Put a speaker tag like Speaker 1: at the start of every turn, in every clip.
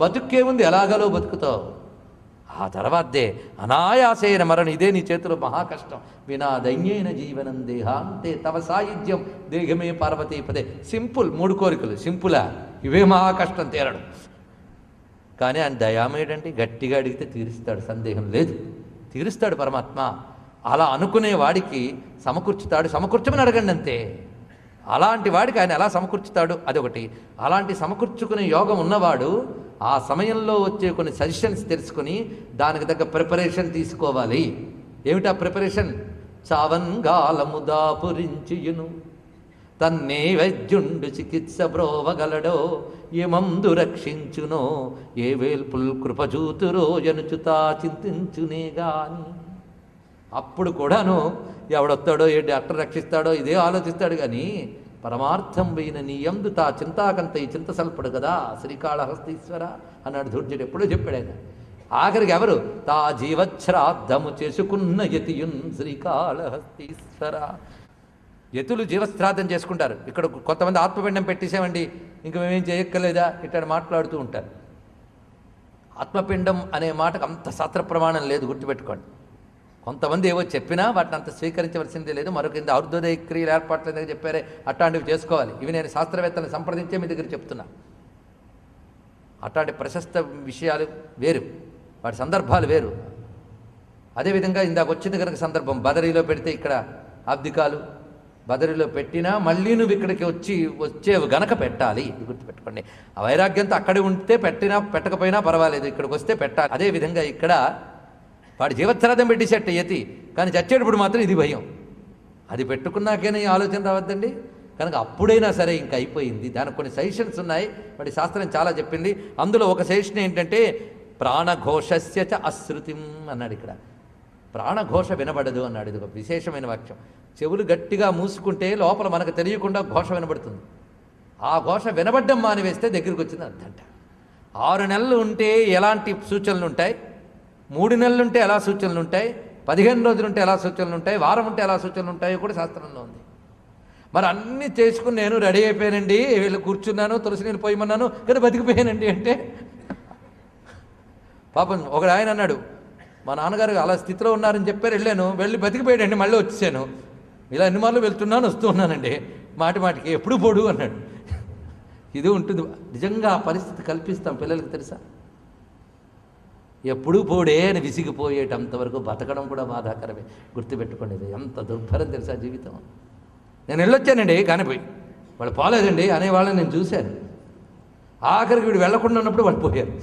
Speaker 1: బతుక్కే ఉంది ఎలాగలో బతుకుతావు? ఆ తర్వాతే అనాయాసేన మరణ. ఇదే నీ చేతిలో మహా కష్టం వినా దైన్యైన జీవనం దేహాంతే. తవ సాయుధ్యం దేహమే పార్వతీపదే సింపుల్ మూడు కోరికలు. సింపులా ఇవే మహా కష్టం తీరడం. కానీ ఆయన దయామేడంటే గట్టిగా అడిగితే తీరుస్తాడు. సందేహం లేదు. తీరుస్తాడు పరమాత్మ. అలా అనుకునే వాడికి సమకూర్చుతాడు. సమకూర్చమని అడగండి అంతే. అలాంటి వాడికి ఆయన ఎలా సమకూర్చుతాడు? అదొకటి. అలాంటి సమకూర్చుకునే యోగం ఉన్నవాడు ఆ సమయంలో వచ్చే కొన్ని సజెషన్స్ తెలుసుకుని దానికి తగ్గ ప్రిపరేషన్ తీసుకోవాలి. ఏమిటా ప్రిపరేషన్ చావన్గాలము దాపురించియును తన్నే వైద్యుండు చికిత్స బ్రోవగలడో ఏ మందు రక్షించునో ఏ వేల్పుల్ కృపజూతురో ఎనుచుతా చింతించునే గాని. అప్పుడు కూడాను ఎవడొస్తాడో ఏ డాక్టర్ రక్షిస్తాడో ఇదే ఆలోచిస్తాడు కానీ పరమార్థం పోయిన నీ ఎందు తా చింతాకంత ఈ చింత సల్పడు కదా శ్రీకాళహస్తీశ్వర అన్నాడు ధూర్జుడు. ఎప్పుడో చెప్పాడు ఆయన. ఆఖరికి ఎవరు? తా జీవశ్రాద్ధము చేసుకున్న యతియున్ శ్రీకాళహస్తీశ్వర. యతులు జీవశ్రాద్ధం చేసుకుంటారు. ఇక్కడ కొంతమంది ఆత్మపిండం పెట్టేసామండి ఇంక మేమేం చేయక్కర్లేదా? ఇట్లా మాట్లాడుతూ ఉంటారు. ఆత్మపిండం అనే మాటకు అంత శాస్త్ర ప్రమాణం లేదు గుర్తుపెట్టుకోండి. కొంతమంది ఏవో చెప్పినా వాటిని అంత స్వీకరించవలసిందే లేదు. మరొక ఇంత ఔర్ధోదయ క్రియలు ఏర్పాట్ల దగ్గర చెప్పారే. అట్లాంటివి చేసుకోవాలి. ఇవి నేను శాస్త్రవేత్తలను సంప్రదించే మీ దగ్గర చెప్తున్నా. అట్లాంటి ప్రశస్త విషయాలు వేరు. వాటి సందర్భాలు వేరు. అదేవిధంగా ఇందాక వచ్చింది కనుక సందర్భం. బదరీలో పెడితే ఇక్కడ అబ్దికాలు బదరిలో పెట్టినా మళ్ళీ నువ్వు ఇక్కడికి వచ్చి వచ్చేవి గనక పెట్టాలి. ఇది గుర్తుపెట్టుకోండి. ఆ వైరాగ్యంతో అక్కడే ఉంటే పెట్టినా పెట్టకపోయినా పర్వాలేదు. ఇక్కడికి వస్తే పెట్టాలి. అదేవిధంగా ఇక్కడ వాడు జీవత్సరాధం పెట్టేసేట యతి. కానీ చచ్చేటప్పుడు మాత్రం ఇది భయం. అది పెట్టుకున్నాకైనా ఈ ఆలోచన రావద్దండి? కనుక అప్పుడైనా సరే ఇంక అయిపోయింది. దానికి కొన్ని సజెషన్స్ ఉన్నాయి. వాటి శాస్త్రం చాలా చెప్పింది. అందులో ఒక సజెషన్ ఏంటంటే ప్రాణఘోషస్య చ అశ్రుతిం అన్నాడు ఇక్కడ. ప్రాణఘోష వినబడదు అన్నాడు. ఇది ఒక విశేషమైన వాక్యం. చెవులు గట్టిగా మూసుకుంటే లోపల మనకు తెలియకుండా ఘోష వినబడుతుంది. ఆ ఘోష వినబడ్డం మానివేస్తే దగ్గరికి వచ్చింది అర్థంట ఆరు నెలలు ఉంటే ఎలాంటి సూచనలు ఉంటాయి? మూడు నెలలు ఉంటే ఎలా సూచనలు ఉంటాయి పదిహేను రోజులు ఉంటే ఎలా సూచనలు ఉంటాయి వారం ఉంటే ఎలా సూచనలు ఉంటాయో కూడా శాస్త్రంలో ఉంది. మరి అన్నీ చేసుకుని నేను రెడీ అయిపోయానండి వీళ్ళు కూర్చున్నాను తులసి నీళ్ళు పోయమన్నాను కానీ బతికిపోయానండి అంటే? పాపం ఒకడు ఆయన అన్నాడు మా నాన్నగారు అలా స్థితిలో ఉన్నారని చెప్పారు వెళ్ళాను వెళ్ళి బతికిపోయాడండి మళ్ళీ వచ్చాను ఇలా ఎన్ని మార్లు వెళ్తున్నాను వస్తూ ఉన్నానండి. మాటి మాటికి ఎప్పుడు పోడు అన్నాడు. ఇది ఉంటుంది. నిజంగా ఆ పరిస్థితి కల్పిస్తాం పిల్లలకి తెలుసా? ఎప్పుడూ పోడే అని విసిగిపోయేటంతవరకు బతకడం కూడా బాధాకరమే. గుర్తుపెట్టుకోండి ఇది ఎంత దుర్భరం తెలుసా జీవితం? నేను వెళ్ళొచ్చానండి కానిపోయి వాళ్ళు పోలేదండి అనేవాళ్ళని నేను చూశాను. ఆఖరికి వీడు వెళ్ళకుండా ఉన్నప్పుడు వాళ్ళు పోయారు.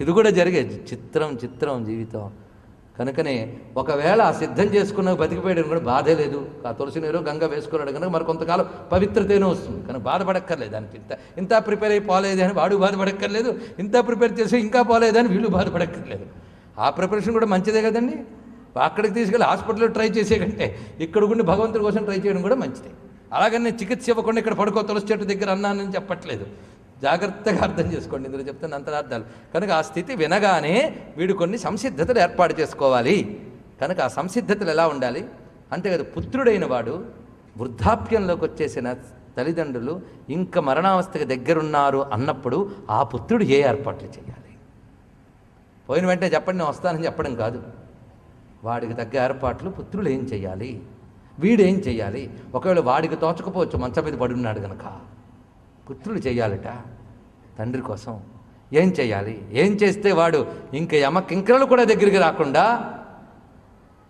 Speaker 1: ఇది కూడా జరిగేది చిత్రం చిత్రం జీవితం. కనుకనే ఒకవేళ సిద్ధం చేసుకున్న బతికిపోయాడు కూడా బాధే లేదు. ఆ తులసి నీరు గంగ వేసుకున్నాడు కనుక మరి కొంతకాలం పవిత్రతేనే వస్తుంది. కనుక బాధపడక్కర్లేదు దానికి ఇంత ఇంత ప్రిపేర్ అయి పోలేదు అని వాడు బాధపడక్కర్లేదు. ఇంత ప్రిపేర్ చేసి ఇంకా పోలేదని వీళ్ళు బాధపడక్కర్లేదు. ఆ ప్రిపరేషన్ కూడా మంచిదే కదండి. అక్కడికి తీసుకెళ్ళి హాస్పిటల్లో ట్రై చేసే కంటే ఇక్కడ ఉండి భగవంతుడి కోసం ట్రై చేయడం కూడా మంచిదే. అలాగని చికిత్స ఇవ్వకుండా ఇక్కడ పడుకో తులసి చెట్టు దగ్గర అన్నానని చెప్పట్లేదు. జాగ్రత్తగా అర్థం చేసుకోండి. ఇందులో చెప్తున్న అంతరార్థాలు. కనుక ఆ స్థితి వినగానే వీడు కొన్ని సంసిద్ధతలు ఏర్పాటు చేసుకోవాలి. కనుక ఆ సంసిద్ధతలు ఎలా ఉండాలి? అంతే పుత్రుడైన వాడు వృద్ధాప్యంలోకి వచ్చేసిన తల్లిదండ్రులు ఇంకా మరణావస్థకి దగ్గరున్నారు అన్నప్పుడు ఆ పుత్రుడు ఏ ఏర్పాట్లు చేయాలి? పోయిన వెంటనే చెప్పండి నేను వస్తానని చెప్పడం కాదు. వాడికి తగ్గ ఏర్పాట్లు పుత్రులు ఏం చేయాలి? వీడేం చేయాలి? ఒకవేళ వాడికి తోచకపోవచ్చు మంచం మీద పడి ఉన్నాడు కనుక పుత్రులు చేయాలట. తండ్రి కోసం ఏం చేయాలి? ఏం చేస్తే వాడు? ఇంక యమకింకరలు కూడా దగ్గరికి రాకుండా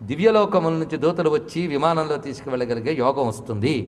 Speaker 1: దివ్యలోకముల నుంచి దూతలు వచ్చి విమానంలో తీసుకువెళ్ళగలిగే యోగం వస్తుంది.